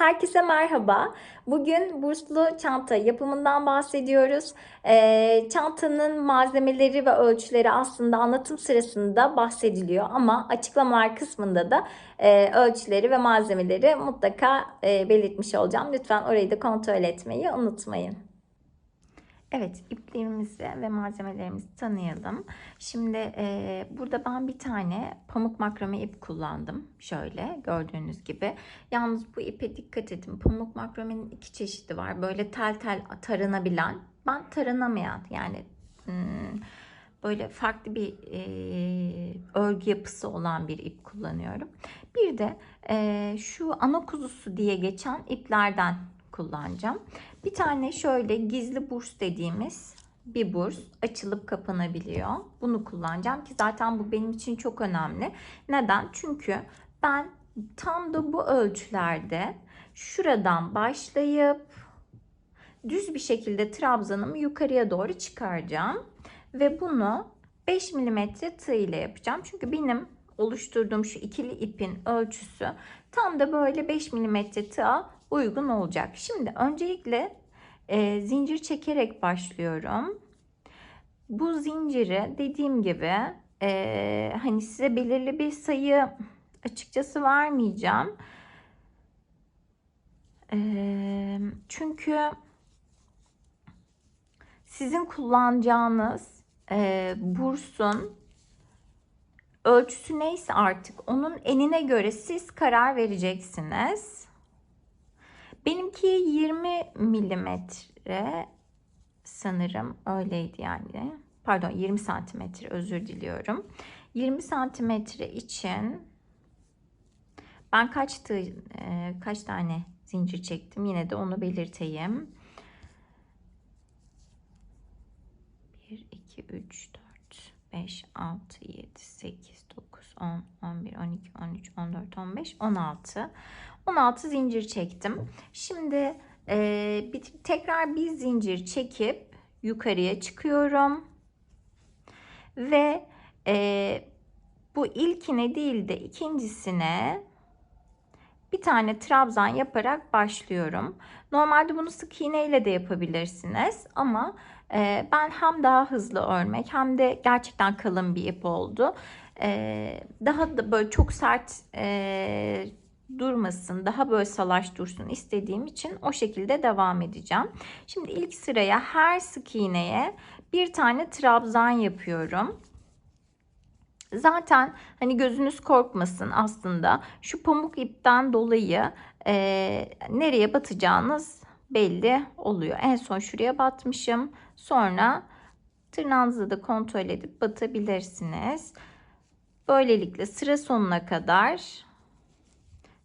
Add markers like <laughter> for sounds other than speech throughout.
Herkese merhaba. Bugün burslu çanta yapımından bahsediyoruz. Ee, çantanın malzemeleri ve ölçüleri aslında anlatım sırasında bahsediliyor ama açıklamalar kısmında da e, ölçüleri ve malzemeleri mutlaka e, belirtmiş olacağım. Lütfen orayı da kontrol etmeyi unutmayın. Evet, iplerimizi ve malzemelerimizi tanıyalım. Şimdi e, burada ben bir tane pamuk makrame ip kullandım. Şöyle gördüğünüz gibi. Yalnız bu ipe dikkat edin. Pamuk makramenin iki çeşidi var. Böyle tel tel taranabilen. Ben taranamayan yani hmm, böyle farklı bir e, örgü yapısı olan bir ip kullanıyorum. Bir de e, şu ana kuzusu diye geçen iplerden kullanacağım. Bir tane şöyle gizli burs dediğimiz bir burs açılıp kapanabiliyor. Bunu kullanacağım ki zaten bu benim için çok önemli. Neden? Çünkü ben tam da bu ölçülerde şuradan başlayıp düz bir şekilde trabzanımı yukarıya doğru çıkaracağım. Ve bunu 5 mm tığ ile yapacağım. Çünkü benim oluşturduğum şu ikili ipin ölçüsü tam da böyle 5 mm tığa uygun olacak. Şimdi öncelikle e, zincir çekerek başlıyorum. Bu zinciri dediğim gibi e, hani size belirli bir sayı açıkçası vermeyeceğim. E, çünkü sizin kullanacağınız e, bursun ölçüsü neyse artık onun enine göre siz karar vereceksiniz. Benimki 20 milimetre sanırım öyleydi yani. Pardon 20 santimetre özür diliyorum. 20 santimetre için ben kaç, e, kaç tane zincir çektim yine de onu belirteyim. 1, 2, 3, 4, 5, 6, 7, 8, 9, 10, 11, 12, 13, 14, 15, 16. 16 zincir çektim. Şimdi e, bir, tekrar bir zincir çekip yukarıya çıkıyorum. Ve e, bu ilkine değil de ikincisine bir tane trabzan yaparak başlıyorum. Normalde bunu sık iğne ile de yapabilirsiniz ama e, ben hem daha hızlı örmek hem de gerçekten kalın bir ip oldu. E, daha da böyle çok sert e, durmasın, daha böyle salaş dursun istediğim için o şekilde devam edeceğim. Şimdi ilk sıraya her sık iğneye bir tane trabzan yapıyorum. Zaten hani gözünüz korkmasın aslında şu pamuk ipten dolayı e, nereye batacağınız belli oluyor. En son şuraya batmışım. Sonra tırnağınızı da kontrol edip batabilirsiniz. Böylelikle sıra sonuna kadar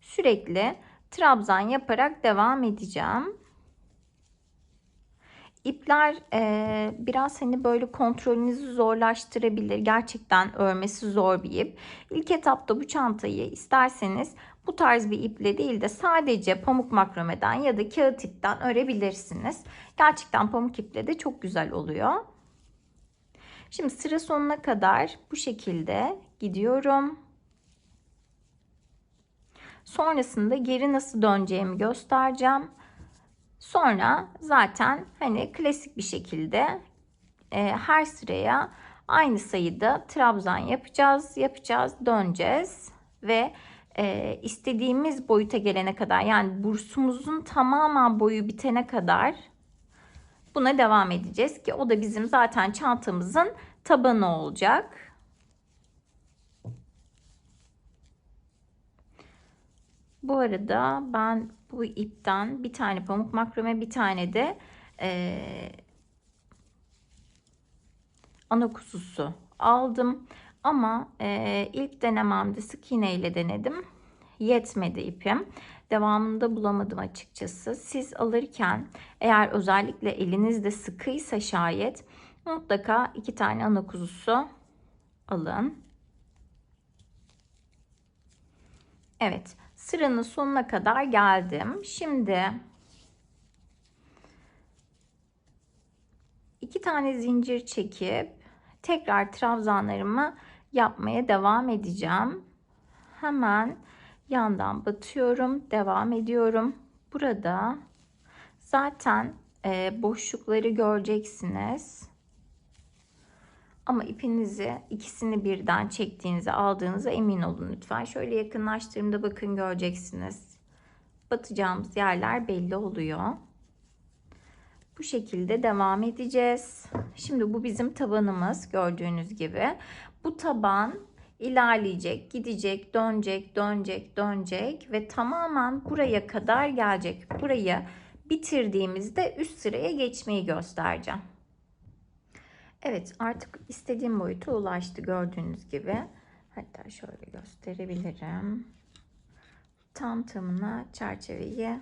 sürekli trabzan yaparak devam edeceğim. İpler e, biraz hani böyle kontrolünüzü zorlaştırabilir. Gerçekten örmesi zor bir ip. İlk etapta bu çantayı isterseniz bu tarz bir iple değil de sadece pamuk makromeden ya da kağıt ipten örebilirsiniz. Gerçekten pamuk iple de çok güzel oluyor. Şimdi sıra sonuna kadar bu şekilde gidiyorum. Sonrasında geri nasıl döneceğimi göstereceğim. Sonra zaten hani klasik bir şekilde e, her sıraya aynı sayıda trabzan yapacağız, yapacağız, döneceğiz ve e, istediğimiz boyuta gelene kadar yani bursumuzun tamamen boyu bitene kadar buna devam edeceğiz ki o da bizim zaten çantamızın tabanı olacak. Bu arada ben bu ipten bir tane pamuk makrame bir tane de e, ana kuzusu aldım. Ama e, ilk denememde sık iğne ile denedim. Yetmedi ipim. Devamında bulamadım açıkçası. Siz alırken eğer özellikle elinizde sıkıysa şayet mutlaka iki tane ana kuzusu alın. Evet sıranın sonuna kadar geldim. Şimdi iki tane zincir çekip tekrar trabzanlarımı yapmaya devam edeceğim. Hemen yandan batıyorum. Devam ediyorum. Burada zaten e, boşlukları göreceksiniz. Ama ipinizi ikisini birden çektiğinize aldığınıza emin olun lütfen. Şöyle yakınlaştığımda bakın göreceksiniz. Batacağımız yerler belli oluyor. Bu şekilde devam edeceğiz. Şimdi bu bizim tabanımız gördüğünüz gibi. Bu taban ilerleyecek, gidecek, dönecek, dönecek, dönecek ve tamamen buraya kadar gelecek. Burayı bitirdiğimizde üst sıraya geçmeyi göstereceğim. Evet artık istediğim boyuta ulaştı gördüğünüz gibi. Hatta şöyle gösterebilirim. Tam tamına çerçeveyi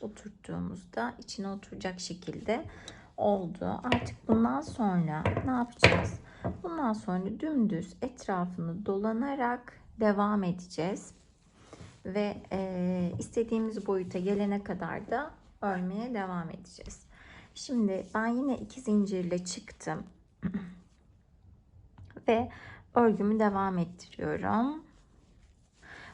oturttuğumuzda içine oturacak şekilde oldu. Artık bundan sonra ne yapacağız? Bundan sonra dümdüz etrafını dolanarak devam edeceğiz. Ve e, istediğimiz boyuta gelene kadar da örmeye devam edeceğiz. Şimdi ben yine iki zincirle çıktım. <clears throat> Ve örgümü devam ettiriyorum.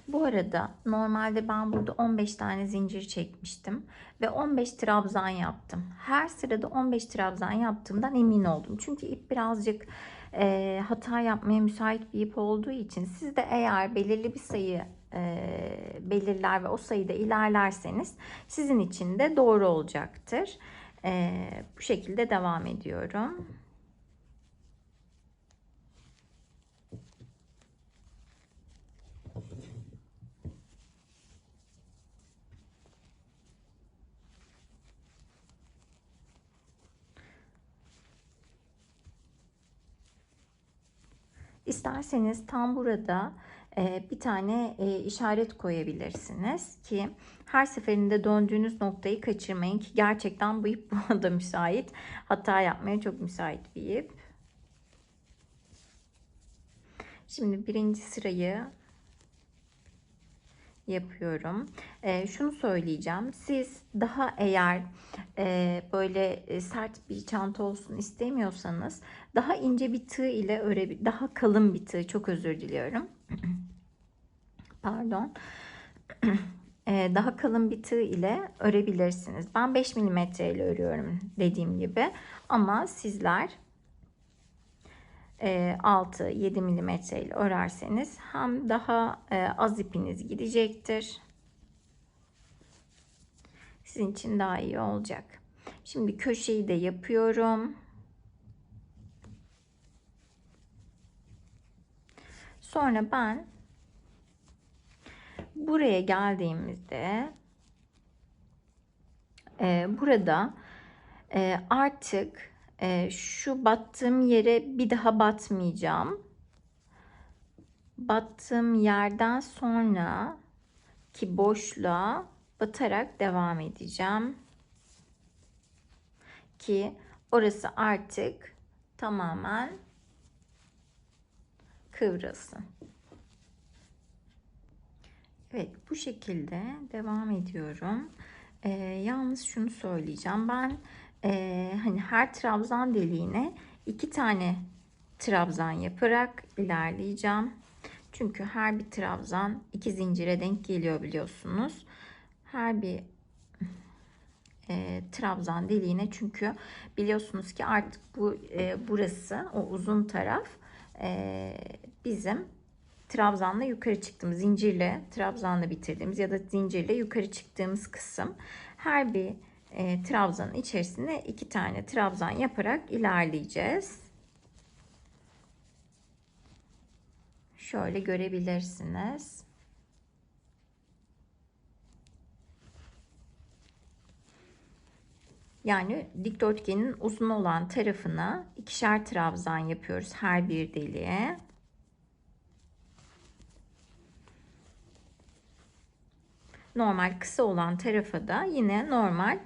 Bu arada normalde ben burada 15 tane zincir çekmiştim ve 15 trabzan yaptım. Her sırada 15 trabzan yaptığımdan emin oldum. Çünkü ip birazcık e, hata yapmaya müsait bir ip olduğu için siz de eğer belirli bir sayı e, belirler ve o sayıda ilerlerseniz sizin için de doğru olacaktır. E, bu şekilde devam ediyorum. İsterseniz tam burada e, bir tane e, işaret koyabilirsiniz ki her seferinde döndüğünüz noktayı kaçırmayın ki gerçekten bu ip <laughs> buna da müsait. Hata yapmaya çok müsait bir ip. Şimdi birinci sırayı yapıyorum. E, şunu söyleyeceğim. Siz daha eğer e, böyle e, sert bir çanta olsun istemiyorsanız daha ince bir tığ ile öre daha kalın bir tığ çok özür diliyorum. <clears throat> Pardon. <clears throat> e, daha kalın bir tığ ile örebilirsiniz. Ben 5 mm ile örüyorum dediğim gibi. Ama sizler 6-7 e, mm ile örerseniz hem daha e, az ipiniz gidecektir. Sizin için daha iyi olacak. Şimdi köşeyi de yapıyorum. Sonra ben buraya geldiğimizde e, burada artık e, şu battığım yere bir daha batmayacağım. Battığım yerden sonra ki boşluğa batarak devam edeceğim. Ki orası artık tamamen kıvrılsın. Evet bu şekilde devam ediyorum. Ee, yalnız şunu söyleyeceğim. Ben e, hani her trabzan deliğine iki tane trabzan yaparak ilerleyeceğim. Çünkü her bir trabzan iki zincire denk geliyor biliyorsunuz. Her bir e, trabzan deliğine çünkü biliyorsunuz ki artık bu e, burası o uzun taraf e, bizim trabzanla yukarı çıktığımız zincirle trabzanla bitirdiğimiz ya da zincirle yukarı çıktığımız kısım her bir e, trabzanın içerisine iki tane trabzan yaparak ilerleyeceğiz. Şöyle görebilirsiniz. Yani dikdörtgenin uzun olan tarafına ikişer trabzan yapıyoruz her bir deliğe. Normal kısa olan tarafa da yine normal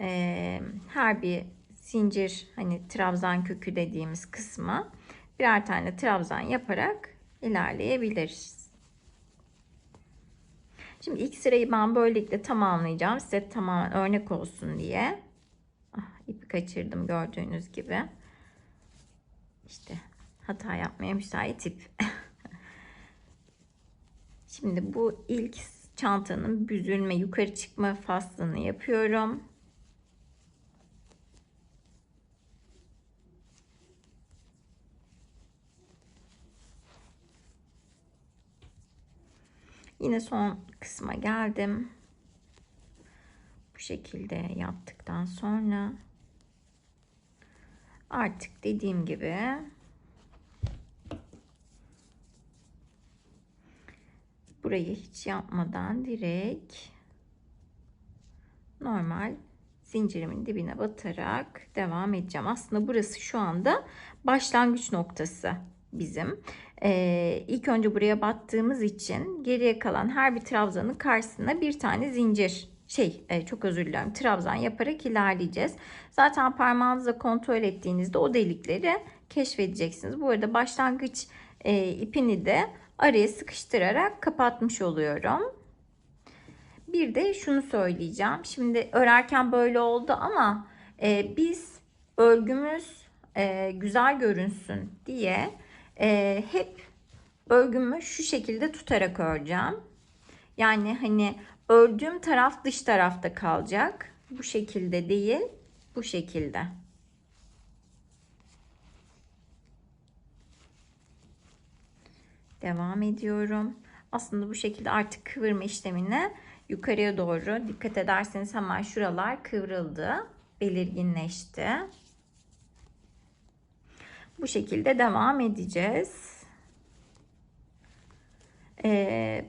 e, her bir zincir hani trabzan kökü dediğimiz kısma birer tane trabzan yaparak ilerleyebiliriz. Şimdi ilk sırayı ben böylelikle tamamlayacağım. Size tamamen örnek olsun diye. Ah, ipi kaçırdım gördüğünüz gibi. İşte hata yapmaya müsait ip. <laughs> Şimdi bu ilk çantanın büzülme yukarı çıkma faslını yapıyorum. Yine son kısma geldim. Bu şekilde yaptıktan sonra artık dediğim gibi burayı hiç yapmadan direkt normal zincirimin dibine batarak devam edeceğim. Aslında burası şu anda başlangıç noktası bizim. Ee, ilk önce buraya battığımız için geriye kalan her bir trabzanın karşısına bir tane zincir şey e, çok özür dilerim trabzan yaparak ilerleyeceğiz. Zaten parmağınızla kontrol ettiğinizde o delikleri keşfedeceksiniz. Bu arada başlangıç e, ipini de araya sıkıştırarak kapatmış oluyorum. Bir de şunu söyleyeceğim. Şimdi örerken böyle oldu ama e, biz örgümüz e, güzel görünsün diye e, hep örgümü şu şekilde tutarak öreceğim. Yani hani ördüğüm taraf dış tarafta kalacak. Bu şekilde değil, bu şekilde. Devam ediyorum. Aslında bu şekilde artık kıvırma işlemine yukarıya doğru dikkat ederseniz hemen şuralar kıvrıldı, belirginleşti. Bu şekilde devam edeceğiz. Ee,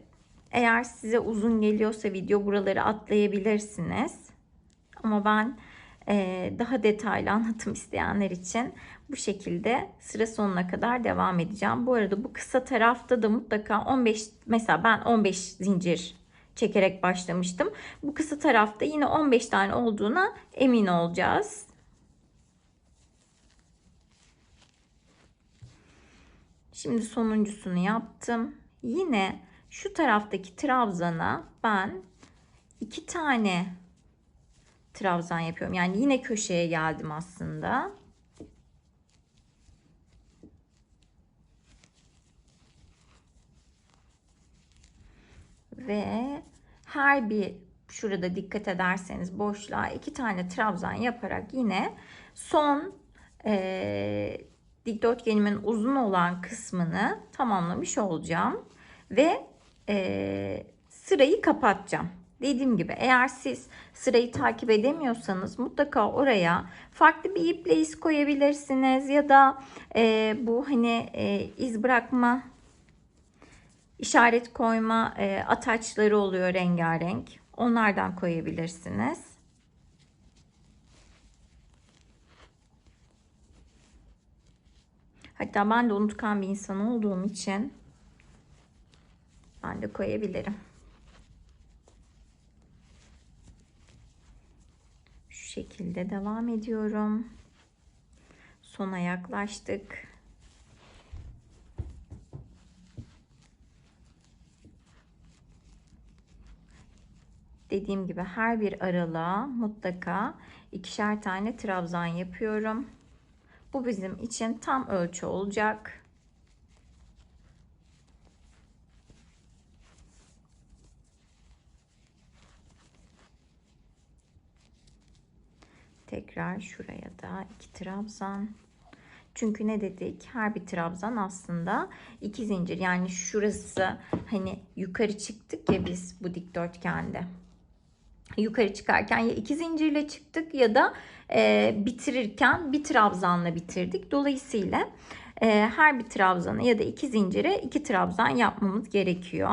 eğer size uzun geliyorsa video buraları atlayabilirsiniz. Ama ben e, daha detaylı anlatım isteyenler için bu şekilde sıra sonuna kadar devam edeceğim. Bu arada bu kısa tarafta da mutlaka 15 mesela ben 15 zincir çekerek başlamıştım. Bu kısa tarafta yine 15 tane olduğuna emin olacağız. Şimdi sonuncusunu yaptım. Yine şu taraftaki trabzana ben iki tane trabzan yapıyorum. Yani yine köşeye geldim aslında. Ve her bir şurada dikkat ederseniz boşluğa iki tane trabzan yaparak yine son e, dikdörtgenimin uzun olan kısmını tamamlamış olacağım. Ve e, sırayı kapatacağım. Dediğim gibi eğer siz sırayı takip edemiyorsanız mutlaka oraya farklı bir iple iz koyabilirsiniz ya da e, bu hani e, iz bırakma işaret koyma e, ataçları oluyor rengarenk. Onlardan koyabilirsiniz. Hatta ben de unutkan bir insan olduğum için ben de koyabilirim. Şu şekilde devam ediyorum. Sona yaklaştık. Dediğim gibi her bir aralığa mutlaka ikişer tane trabzan yapıyorum. Bu bizim için tam ölçü olacak. Tekrar şuraya da iki trabzan. Çünkü ne dedik? Her bir trabzan aslında iki zincir. Yani şurası hani yukarı çıktık ya biz bu dikdörtgende. Yukarı çıkarken ya iki zincirle çıktık ya da e, bitirirken bir trabzanla bitirdik. Dolayısıyla e, her bir trabzanı ya da iki zincire iki trabzan yapmamız gerekiyor.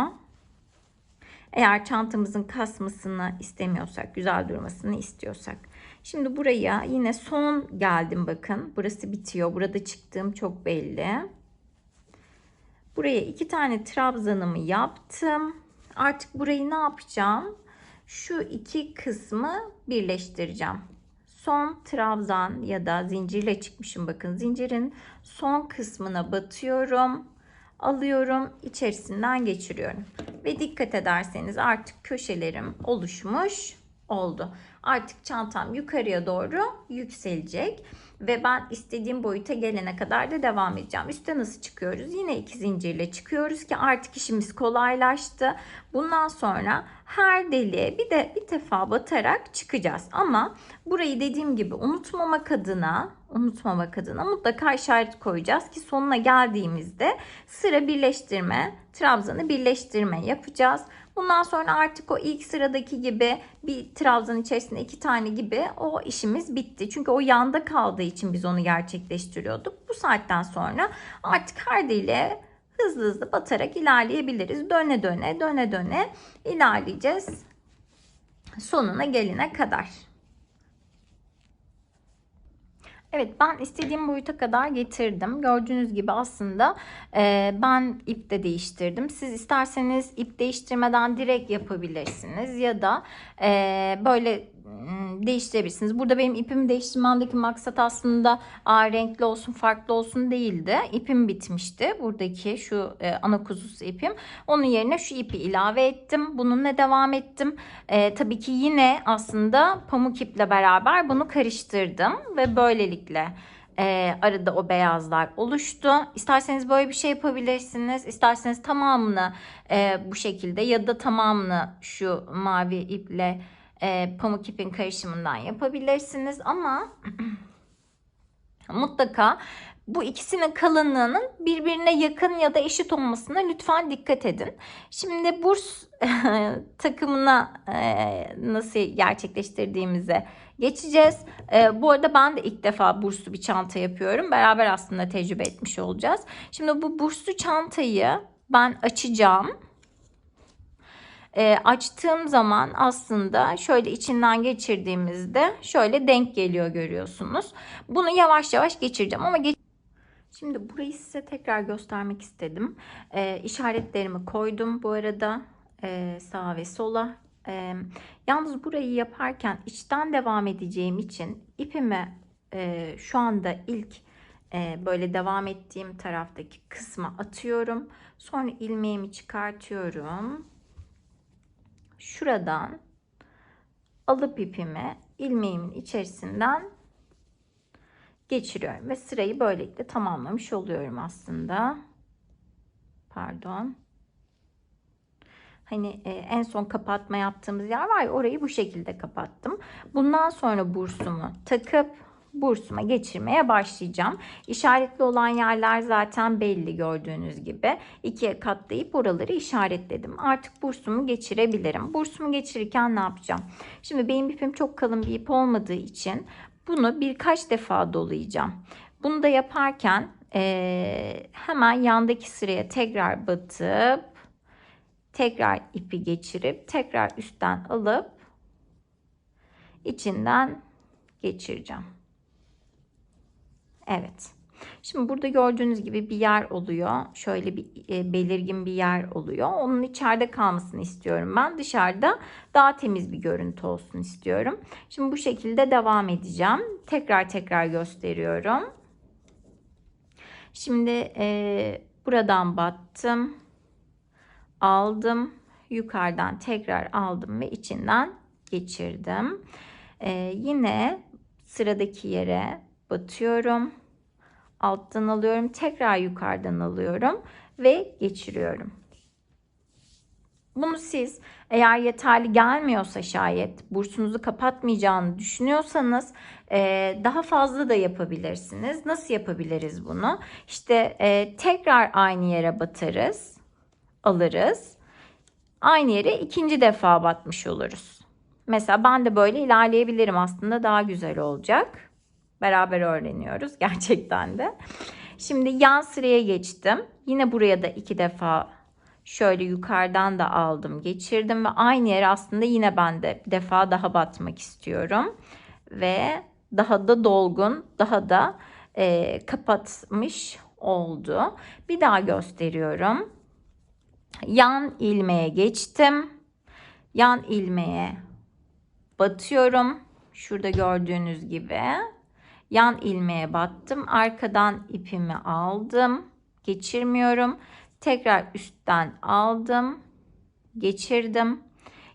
Eğer çantamızın kasmasını istemiyorsak, güzel durmasını istiyorsak. Şimdi buraya yine son geldim bakın. Burası bitiyor. Burada çıktığım çok belli. Buraya iki tane trabzanımı yaptım. Artık burayı ne yapacağım? Şu iki kısmı birleştireceğim. Son trabzan ya da zincirle çıkmışım bakın. Zincirin son kısmına batıyorum. Alıyorum, içerisinden geçiriyorum. Ve dikkat ederseniz artık köşelerim oluşmuş. Oldu. Artık çantam yukarıya doğru yükselecek ve ben istediğim boyuta gelene kadar da devam edeceğim. Üste nasıl çıkıyoruz? Yine iki zincirle çıkıyoruz ki artık işimiz kolaylaştı. Bundan sonra her deliğe bir de bir defa batarak çıkacağız. Ama burayı dediğim gibi unutmamak adına unutmamak adına mutlaka işaret koyacağız ki sonuna geldiğimizde sıra birleştirme, trabzanı birleştirme yapacağız. Bundan sonra artık o ilk sıradaki gibi bir trabzan içerisinde iki tane gibi o işimiz bitti. Çünkü o yanda kaldığı için biz onu gerçekleştiriyorduk. Bu saatten sonra artık her deliğe hızlı hızlı batarak ilerleyebiliriz. Döne döne döne döne ilerleyeceğiz sonuna gelene kadar. Evet ben istediğim boyuta kadar getirdim. Gördüğünüz gibi aslında e, ben ip de değiştirdim. Siz isterseniz ip değiştirmeden direkt yapabilirsiniz ya da e, böyle değiştirebilirsiniz. Burada benim ipimi değiştirmemdeki maksat aslında a, renkli olsun farklı olsun değildi. İpim bitmişti. Buradaki şu e, ana kuzusu ipim. Onun yerine şu ipi ilave ettim. Bununla devam ettim. E, tabii ki yine aslında pamuk iple beraber bunu karıştırdım. Ve böylelikle e, arada o beyazlar oluştu. İsterseniz böyle bir şey yapabilirsiniz. İsterseniz tamamını e, bu şekilde ya da tamamını şu mavi iple e, pamuk ipin karışımından yapabilirsiniz ama <clears throat> mutlaka bu ikisinin kalınlığının birbirine yakın ya da eşit olmasına lütfen dikkat edin. Şimdi burs <laughs> takımına e, nasıl gerçekleştirdiğimize geçeceğiz. E, bu arada ben de ilk defa burslu bir çanta yapıyorum. Beraber aslında tecrübe etmiş olacağız. Şimdi bu burslu çantayı ben açacağım e, açtığım zaman aslında şöyle içinden geçirdiğimizde şöyle denk geliyor görüyorsunuz. Bunu yavaş yavaş geçireceğim ama geç Şimdi burayı size tekrar göstermek istedim. E, işaretlerimi koydum bu arada e, sağa ve sola. E, yalnız burayı yaparken içten devam edeceğim için ipimi e, şu anda ilk e, böyle devam ettiğim taraftaki kısma atıyorum. Sonra ilmeğimi çıkartıyorum şuradan alıp ipimi ilmeğimin içerisinden geçiriyorum ve sırayı böylelikle tamamlamış oluyorum aslında. Pardon. Hani e, en son kapatma yaptığımız yer var ya orayı bu şekilde kapattım. Bundan sonra bursumu takıp bursuma geçirmeye başlayacağım. İşaretli olan yerler zaten belli gördüğünüz gibi. İkiye katlayıp oraları işaretledim. Artık bursumu geçirebilirim. Bursumu geçirirken ne yapacağım? Şimdi benim ipim çok kalın bir ip olmadığı için bunu birkaç defa dolayacağım. Bunu da yaparken e, hemen yandaki sıraya tekrar batıp tekrar ipi geçirip tekrar üstten alıp içinden geçireceğim. Evet. Şimdi burada gördüğünüz gibi bir yer oluyor. Şöyle bir e, belirgin bir yer oluyor. Onun içeride kalmasını istiyorum ben. Dışarıda daha temiz bir görüntü olsun istiyorum. Şimdi bu şekilde devam edeceğim. Tekrar tekrar gösteriyorum. Şimdi e, buradan battım. Aldım. Yukarıdan tekrar aldım ve içinden geçirdim. E, yine sıradaki yere batıyorum. Alttan alıyorum. Tekrar yukarıdan alıyorum ve geçiriyorum. Bunu siz eğer yeterli gelmiyorsa şayet bursunuzu kapatmayacağını düşünüyorsanız e, daha fazla da yapabilirsiniz. Nasıl yapabiliriz bunu? İşte e, tekrar aynı yere batarız, alırız. Aynı yere ikinci defa batmış oluruz. Mesela ben de böyle ilerleyebilirim aslında daha güzel olacak. Beraber öğreniyoruz <laughs> gerçekten de. Şimdi yan sıraya geçtim. Yine buraya da iki defa şöyle yukarıdan da aldım geçirdim ve aynı yere aslında yine ben de bir defa daha batmak istiyorum. Ve daha da dolgun daha da e, kapatmış oldu. Bir daha gösteriyorum. Yan ilmeğe geçtim. Yan ilmeğe batıyorum. Şurada gördüğünüz gibi yan ilmeğe battım. Arkadan ipimi aldım. Geçirmiyorum. Tekrar üstten aldım. Geçirdim.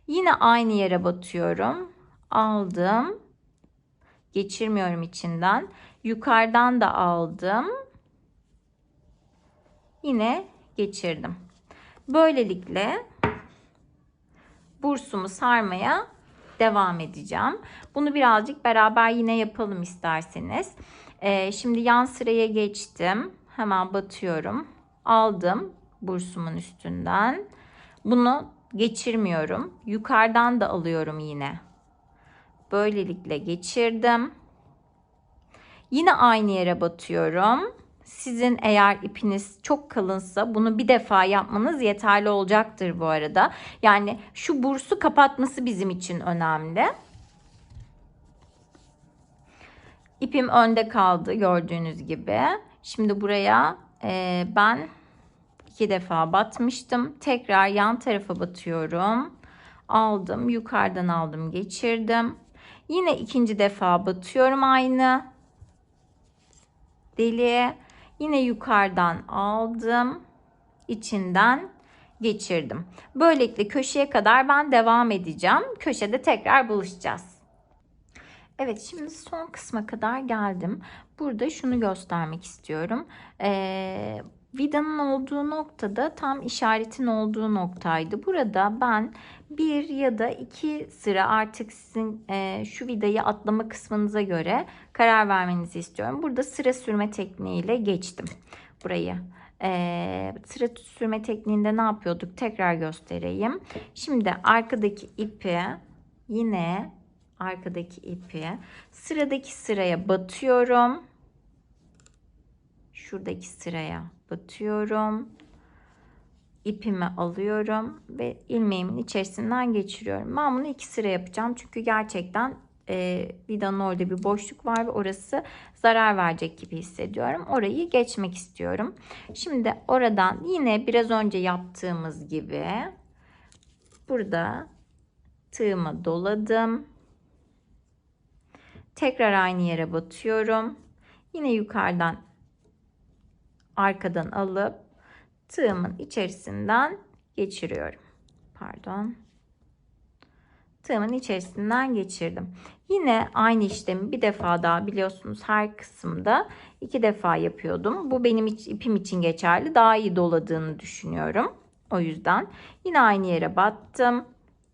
Yine aynı yere batıyorum. aldım. Geçirmiyorum içinden. Yukarıdan da aldım. Yine geçirdim. Böylelikle bursumu sarmaya devam edeceğim. Bunu birazcık beraber yine yapalım isterseniz. Ee, şimdi yan sıraya geçtim. Hemen batıyorum. Aldım bursumun üstünden. Bunu geçirmiyorum. Yukarıdan da alıyorum yine. Böylelikle geçirdim. Yine aynı yere batıyorum. Sizin eğer ipiniz çok kalınsa bunu bir defa yapmanız yeterli olacaktır bu arada. Yani şu bursu kapatması bizim için önemli. İpim önde kaldı gördüğünüz gibi. Şimdi buraya e, ben iki defa batmıştım. Tekrar yan tarafa batıyorum. Aldım yukarıdan aldım geçirdim. Yine ikinci defa batıyorum aynı deliğe. Yine yukarıdan aldım. içinden geçirdim. Böylelikle köşeye kadar ben devam edeceğim. Köşede tekrar buluşacağız. Evet şimdi son kısma kadar geldim. Burada şunu göstermek istiyorum. Ee, vidanın olduğu noktada tam işaretin olduğu noktaydı. Burada ben bir ya da iki sıra artık sizin e, şu vidayı atlama kısmınıza göre karar vermenizi istiyorum. Burada sıra sürme tekniğiyle geçtim burayı. Ee, sıra sürme tekniğinde ne yapıyorduk? Tekrar göstereyim. Şimdi arkadaki ipi yine arkadaki ipi sıradaki sıraya batıyorum. Şuradaki sıraya batıyorum. İpimi alıyorum ve ilmeğimin içerisinden geçiriyorum. Ben bunu iki sıra yapacağım. Çünkü gerçekten e, vidanın orada bir boşluk var ve orası zarar verecek gibi hissediyorum. Orayı geçmek istiyorum. Şimdi oradan yine biraz önce yaptığımız gibi burada tığımı doladım. Tekrar aynı yere batıyorum. Yine yukarıdan arkadan alıp tığımın içerisinden geçiriyorum. Pardon. Tığımın içerisinden geçirdim. Yine aynı işlemi bir defa daha biliyorsunuz her kısımda iki defa yapıyordum. Bu benim ipim için geçerli. Daha iyi doladığını düşünüyorum. O yüzden yine aynı yere battım.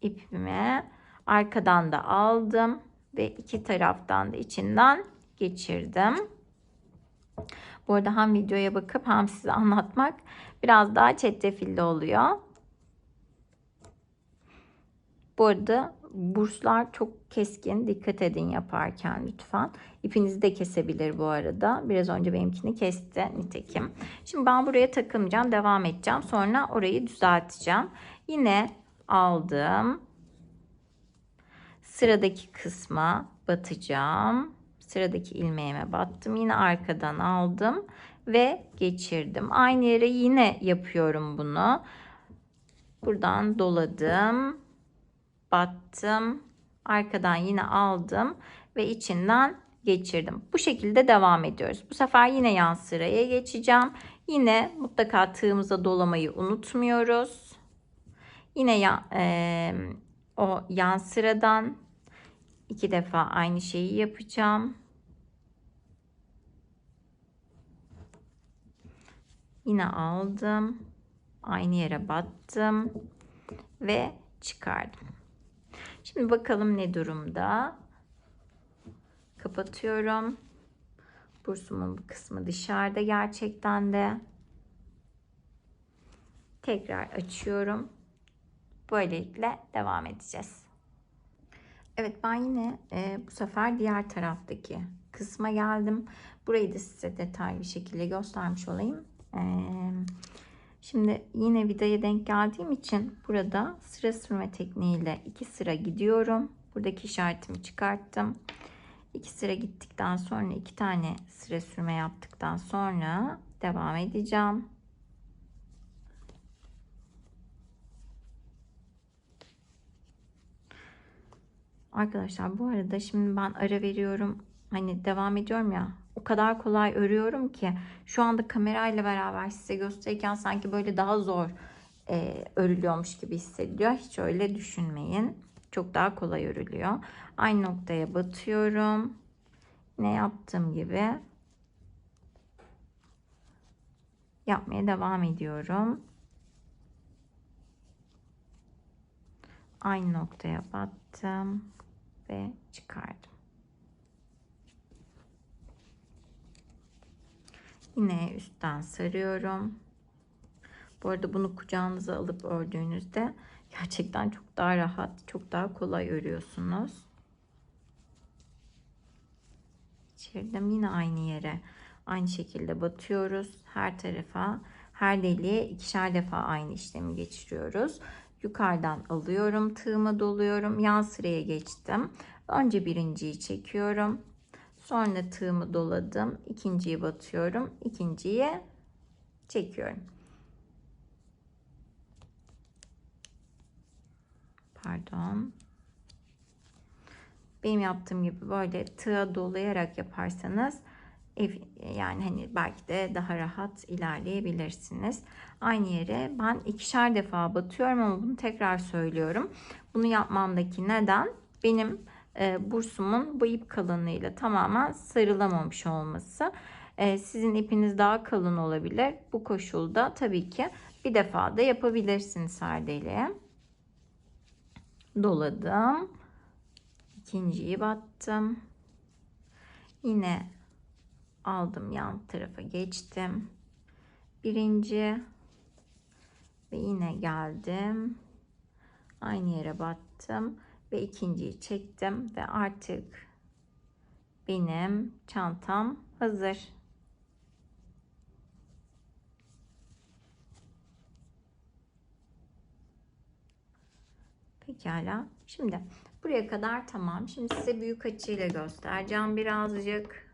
ipimi arkadan da aldım ve iki taraftan da içinden geçirdim. Bu arada hem videoya bakıp hem size anlatmak biraz daha çetrefilli oluyor. Bu arada burslar çok keskin. Dikkat edin yaparken lütfen. İpinizi de kesebilir bu arada. Biraz önce benimkini kesti nitekim. Şimdi ben buraya takılmayacağım. Devam edeceğim. Sonra orayı düzelteceğim. Yine aldım. Sıradaki kısma batacağım. Sıradaki ilmeğime battım. Yine arkadan aldım ve geçirdim. Aynı yere yine yapıyorum bunu. Buradan doladım. Battım. Arkadan yine aldım ve içinden geçirdim. Bu şekilde devam ediyoruz. Bu sefer yine yan sıraya geçeceğim. Yine mutlaka tığımıza dolamayı unutmuyoruz. Yine ya, e, o yan sıradan iki defa aynı şeyi yapacağım. Yine aldım. Aynı yere battım ve çıkardım. Şimdi bakalım ne durumda. Kapatıyorum. Bursumun bu kısmı dışarıda gerçekten de. Tekrar açıyorum. Böylelikle devam edeceğiz. Evet ben yine e, bu sefer diğer taraftaki kısma geldim. Burayı da size detaylı bir şekilde göstermiş olayım. E, şimdi yine vidaya denk geldiğim için burada sıra sürme tekniğiyle iki sıra gidiyorum. Buradaki işaretimi çıkarttım. İki sıra gittikten sonra iki tane sıra sürme yaptıktan sonra devam edeceğim. Arkadaşlar bu arada şimdi ben ara veriyorum. Hani devam ediyorum ya. O kadar kolay örüyorum ki şu anda kamerayla beraber size gösterirken sanki böyle daha zor e, örülüyormuş gibi hissediliyor. Hiç öyle düşünmeyin. çok daha kolay örülüyor. Aynı noktaya batıyorum. Yine yaptığım gibi yapmaya devam ediyorum. Aynı noktaya battım ve çıkardım. Yine üstten sarıyorum. Bu arada bunu kucağınıza alıp ördüğünüzde gerçekten çok daha rahat, çok daha kolay örüyorsunuz. Geçirdim. Yine aynı yere aynı şekilde batıyoruz. Her tarafa, her deliğe ikişer defa aynı işlemi geçiriyoruz. Yukarıdan alıyorum, tığımı doluyorum. Yan sıraya geçtim. Önce birinciyi çekiyorum. Sonra tığımı doladım. ikinciyi batıyorum. ikinciyi çekiyorum. Pardon. Benim yaptığım gibi böyle tığa dolayarak yaparsanız yani hani belki de daha rahat ilerleyebilirsiniz. Aynı yere ben ikişer defa batıyorum ama bunu tekrar söylüyorum. Bunu yapmamdaki neden benim e, bursumun bu ip kalınlığıyla tamamen sarılamamış olması. E, sizin ipiniz daha kalın olabilir. Bu koşulda tabii ki bir defa da yapabilirsiniz her deliğe. Doladım. İkinciyi battım. Yine aldım yan tarafa geçtim. Birinci ve yine geldim. Aynı yere battım ve ikinciyi çektim ve artık benim çantam hazır. Pekala. Şimdi buraya kadar tamam. Şimdi size büyük açıyla göstereceğim birazcık.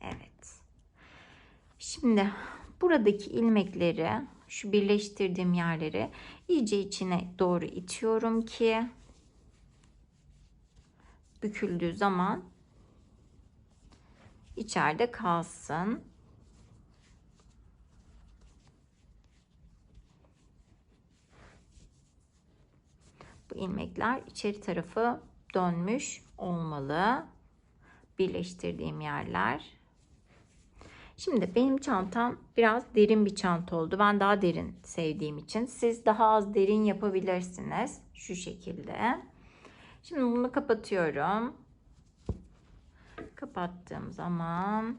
Evet. Şimdi buradaki ilmekleri şu birleştirdiğim yerleri iyice içine doğru itiyorum ki büküldüğü zaman içeride kalsın. Bu ilmekler içeri tarafı dönmüş olmalı. Birleştirdiğim yerler. Şimdi benim çantam biraz derin bir çanta oldu. Ben daha derin sevdiğim için. Siz daha az derin yapabilirsiniz. Şu şekilde. Şimdi bunu kapatıyorum. Kapattığım zaman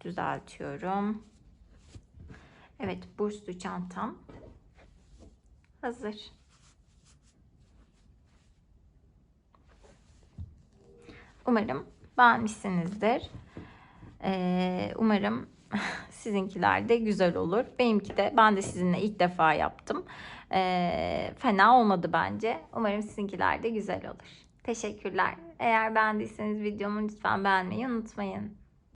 düzeltiyorum. Evet, burslu çantam hazır. Umarım beğenmişsinizdir. Ee, umarım <laughs> sizinkiler de güzel olur. Benimki de ben de sizinle ilk defa yaptım. Ee, fena olmadı bence. Umarım sizinkiler de güzel olur. Teşekkürler. Eğer beğendiyseniz videomu lütfen beğenmeyi unutmayın.